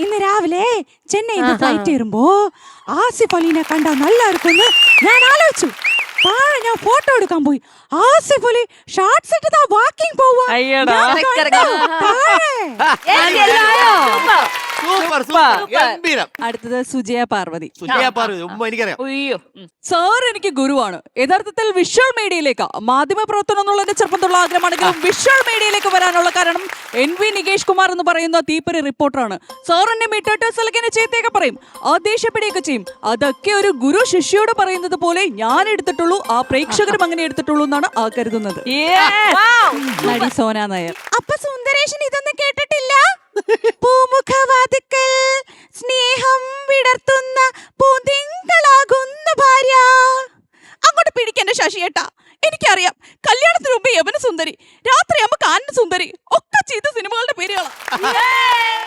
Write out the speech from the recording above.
ഇന്ന് രാവിലെ ചെന്നൈയിൽ ആഹാ. ഫ്ലൈറ്റ് കയറുമ്പോ ആസിഫ് അലീനെ കണ്ടാ നല്ലായിരിക്കുമെന്ന് ഞാൻ ആലോചിച്ചു താഴെ ഞാൻ ഫോട്ടോ എടുക്കാൻ പോയി ആസിഫ് അലി ഷാർട്സ് ഇട്ട് വാക്കിംഗ് പോവാ അയ്യടാ. ഞാൻ കണ്ടു. താഴെ. സൂപ്പർ സൂപ്പർ ഗംഭീരം. അടുത്തത് സുജയ പാർവതി. സുജയ പാർവതി ഉമ്മ എനിക്കറിയാം. ഉയ്യോ. ഉം. സാർ എനിക്ക് ഗുരുവാണ്. യഥാർത്ഥത്തിൽ വിഷ്വൽ മീഡിയയിലേക്ക് മാധ്യമ പ്രവർത്തനം എന്നുള്ള എന്റെ ചെറുപ്പത്തുള്ള ആഗ്രഹമാണെങ്കിലും വിഷ്വൽ മീഡിയയിലേക്ക് വരാനുള്ള കാരണം എൻ വി നികേഷ് കുമാർ എന്ന് പറയുന്ന തീപ്പരി റിപ്പോർട്ടറാണ് സാർ എന്നെ മിട്ടോട്ടോ സ്ഥലക്കിനെ ചെയ്ത്തേക്ക് പറയും. ആ ദേഷ്യപ്പെടുകയൊക്കെ ചെയ്യും. അതൊക്കെ ഒരു ഗുരു ശിഷ്യോട് പറയുന്നത് പോലെ ഞാൻ എടുത്തിട്ടുള്ളൂ ആ പ്രേക്ഷകരും അങ്ങനെ എടുത്തിട്ടുള്ളൂ എന്നാണ് ആ കരുതുന്നത്. നടി സോന നായർ. അപ്പൊ സുന്ദരേഷൻ ഇതൊന്നും ഉയർത്തുന്ന പൂതിങ്കളാകുന്ന ഭാര്യ. അങ്ങോട്ട് പിടിക്കെന്റെ ശശിയേട്ടാ. എനിക്കറിയാം കല്യാണത്തിന് മുമ്പ് യവന സുന്ദരി രാത്രിയാകുമ്പോ കാനന സുന്ദരി ഒക്കെ ചെയ്ത സിനിമകളുടെ പേരുകളാണ്